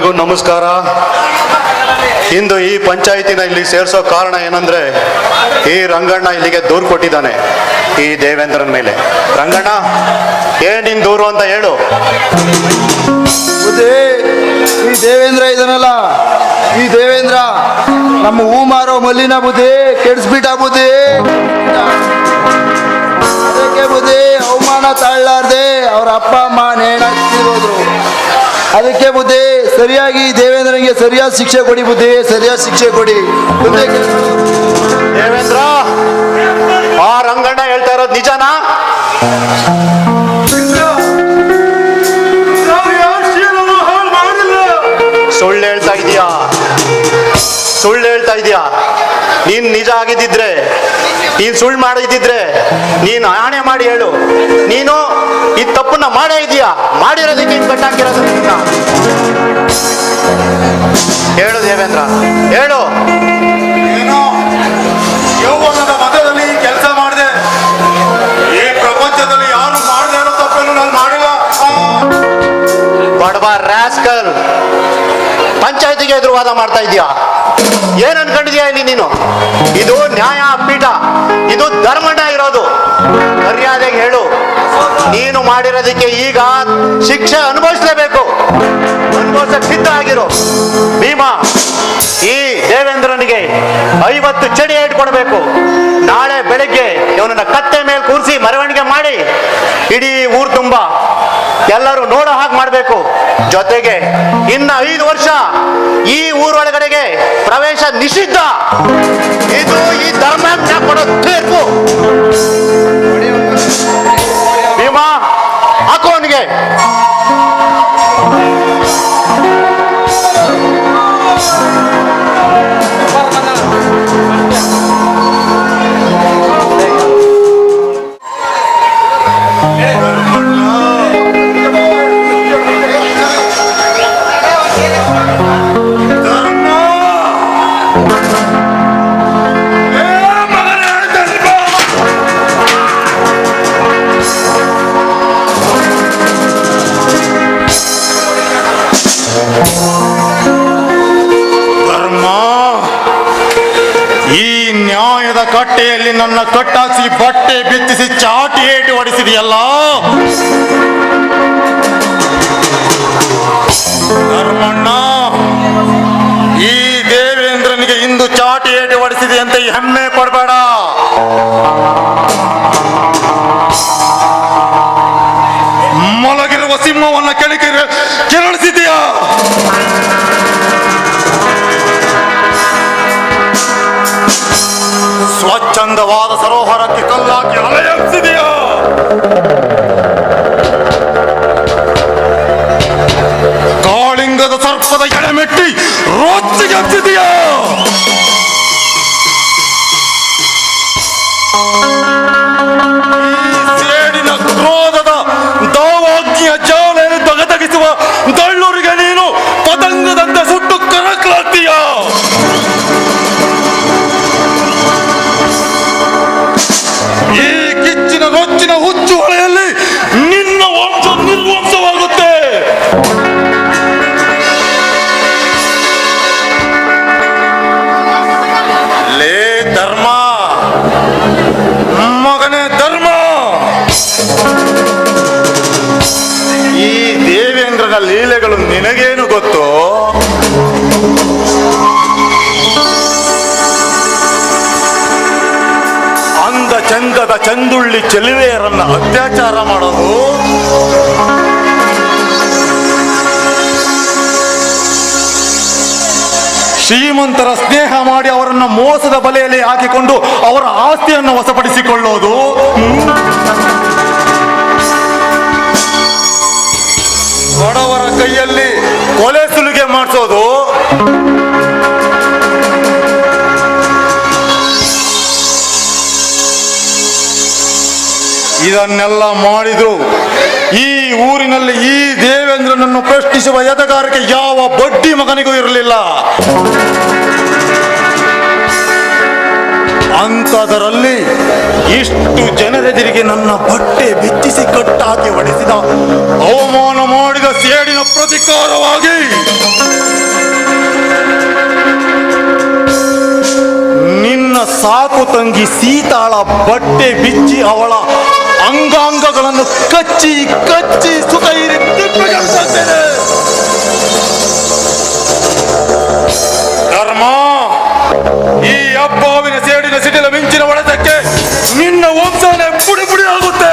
ನಮಸ್ಕಾರ. ಇಂದು ಈ ಪಂಚಾಯಿತಿನ ಇಲ್ಲಿ ಸೇರಿಸೋ ಕಾರಣ ಏನಂದ್ರೆ ಈ ರಂಗಣ್ಣ ಇಲ್ಲಿಗೆ ದೂರು ಕೊಟ್ಟಿದ್ದಾನೆ, ಈ ದೇವೇಂದ್ರನ ಮೇಲೆ. ರಂಗಣ್ಣ, ಏನ್ ನಿನ್ ದೂರು ಅಂತ ಹೇಳು. ಈ ದೇವೇಂದ್ರ ಇದನ್ನಲ್ಲ ಈ ದೇವೇಂದ್ರ ನಮ್ಮ ಹೂ ಮಾರೋ ಮಲ್ಲಿನ ಬುದ್ಧಿ ಕೆಡ್ಸ್ಬಿಟ್ಟ ಬುದ್ಧಿ ಅದಕ್ಕೆ ಬುದ್ಧಿ ಅವಮಾನ ತಾಳ್ಲಾರ್ದೆ ಅವ್ರ ಅಪ್ಪ ಅಮ್ಮ ನೇಣಾಕ್ತಿರೋದ್ರು ಅದಕ್ಕೆ ಬುದ್ಧಿ, ಸರಿಯಾಗಿ ದೇವೇಂದ್ರನಿಗೆ ಸರಿಯಾದ ಶಿಕ್ಷೆ ಕೊಡಿ ಬುದ್ಧಿ, ಸರಿಯಾದ ಶಿಕ್ಷೆ ಕೊಡಿ. ದೇವೇಂದ್ರ, ಆ ರಂಗಣ್ಣ ಹೇಳ್ತಾ ಇರೋದು ನಿಜನಾ? ಸುಳ್ಳು ಹೇಳ್ತಾ ಇದೀಯಾ? ಸುಳ್ಳು ಹೇಳ್ತಾ ಇದೀಯಾ? ನೀನ್ ನಿಜ ಆಗಿದ್ದಿದ್ರೆ ನೀನ್ ಸುಳ್ಳು ಮಾಡಿದ್ರೆ ನೀನು ಆಣೆ ಮಾಡಿ ಹೇಳು. ನೀನು ಈ ತಪ್ಪನ್ನ ಮಾಡೇ ಇದೀಯಾ? ಮಾಡಿರೋದಕ್ಕೆ ಕಟ್ಟಾಕಿರೋದು ಹೇಳು ದೇವೇಂದ್ರ ಹೇಳು. ಏನೋ ಯೌವನದ ಮಧ್ಯದಲ್ಲಿ ಕೆಲಸ ಮಾಡಿದೆ. ಈ ಪ್ರಪಂಚದಲ್ಲಿ ಯಾರು ಮಾಡದೆ ಇರೋ ತಪ್ಪನ್ನು ನಾನು ಮಾಡಿಲ್ಲ. ಬಡವ ರಾಸ್ಕಲ್ ಪಂಚಾಯತಿಗೆ ಎದುರುವಾದ ಮಾಡ್ತಾ ಇದೀಯಾ? ಏನ್ ಅನ್ಕೊಂಡಿದ್ಯಾ ಇಲ್ಲಿ ನೀನು? ಇದು ನ್ಯಾಯ ಪೀಠ, ಇದು ಧರ್ಮದ ಇರೋದು. ಮರ್ಯಾದೆಗೆ ಹೇಳು. ನೀನು ಮಾಡಿರೋದಕ್ಕೆ ಈಗ ಶಿಕ್ಷೆ ಅನುಭವಿಸಲೇಬೇಕು. ಸಿದ್ಧ ಆಗಿರೋ. ಭೀಮಾ, ಈ ದೇವೇಂದ್ರನಿಗೆ ಐವತ್ತು ಚಡಿ ಇಟ್ಕೊಡ್ಬೇಕು ನಾಳೆ ಬೆಳಿಗ್ಗೆ ಇವನನ್ನ ಕತ್ತೆ ಮೇಲೆ ಕೂರಿಸಿ ಮೆರವಣಿಗೆ ಮಾಡಿ, ಇಡೀ ಊರು ತುಂಬ ಎಲ್ಲರೂ ನೋಡೋ ಹಾಗೆ ಮಾಡಬೇಕು. ಜೊತೆಗೆ ಇನ್ನ ಐದು ವರ್ಷ ಈ ಊರೊಳಗಡೆಗೆ ಪ್ರವೇಶ ನಿಷಿದ್ಧ. ಇದು ಈ ಧರ್ಮ ಕೊಡೋ ತೀರ್ಪು. ಭೀಮಾ ಹಾಕು ನ್ಯಾಯದ ಕಟ್ಟೆಯಲ್ಲಿ ನನ್ನ ಕಟ್ಟಾಸಿ ಬಟ್ಟೆ ಬಿತ್ತಿಸಿ ಚಾಟಿ ಏಟು ಹೊಡಿಸಿದೆಯಲ್ಲ? ಧರ್ಮಣ್ಣ, ಈ ದೇವೇಂದ್ರನಿಗೆ ಇಂದು ಚಾಟಿ ಏಟು ಹೊಡಿಸಿದೆ ಅಂತ ಹೆಮ್ಮೆ ಪಡಬೇಡ. ಮಲಗಿರುವ ಸಿಂಹವನ್ನ ಕೆಳಗೆ ಕೆರಳಿಸಿದೆಯಾ. ಸ್ವಚ್ಛಂದವಾದ ಸರೋವರಕ್ಕೆ ಕಲ್ಲಾಕಿ ಅಲೆಯಪ್ಸಿದೆಯಾ ದೇವೇಂದ್ರನ ಲೀಲೆಗಳು ನಿನಗೇನು ಗೊತ್ತು? ಅಂದ ಚಂದದ ಚಂದುಳ್ಳಿ ಚೆಲುವೆಯರನ್ನ ಅತ್ಯಾಚಾರ ಮಾಡೋದು? ಶ್ರೀಮಂತರ ಸ್ನೇಹ ಮಾಡಿ ಅವರನ್ನ ಮೋಸದ ಬಲೆಯಲ್ಲಿ ಹಾಕಿಕೊಂಡು ಅವರ ಆಸ್ತಿಯನ್ನು ವಶಪಡಿಸಿಕೊಳ್ಳೋದು? ಇದನ್ನೆಲ್ಲ ಮಾಡಿದ್ರು. ಈ ಊರಿನಲ್ಲಿ ಈ ದೇವೇಂದ್ರನನ್ನು ಪ್ರಶ್ನಿಸುವ ಯದಗಾರಿಕೆ ಯಾವ ಬಡ್ಡಿ ಮಗನಿಗೂ ಇರಲಿಲ್ಲ. ಅಂಥದರಲ್ಲಿ ಇಷ್ಟು ಜನರೆದುರಿಗೆ ನನ್ನ ಬಟ್ಟೆ ಬಿಚ್ಚಿಸಿ ಕಟ್ಟಾಕಿ ಹೊಡೆಸಿದ ಅವಮಾನ ಮಾಡಿದ ಸೇಡಿನ ಪ್ರತಿಕಾರವಾಗಿ ನಿನ್ನ ಸಾಕು ತಂಗಿ ಸೀತಾಳ ಬಟ್ಟೆ ಬಿಚ್ಚಿ ಅವಳ ಅಂಗಾಂಗಗಳನ್ನು ಕಚ್ಚಿ ಕಚ್ಚಿ ಸುಖ ತಿಪ್ಪಗೆಡಿಸುತ್ತೇನೆ. ಧರ್ಮ, ಈ ಅಬ್ಬಾವಿನ ಸೇಡಿನ ಸಿಡಿಲ ಮಿಂಚಿನ ಹೊಡೆತಕ್ಕೆ ನಿನ್ನ ವಂಶನೇ ಪುಡಿ ಪುಡಿ ಆಗುತ್ತೆ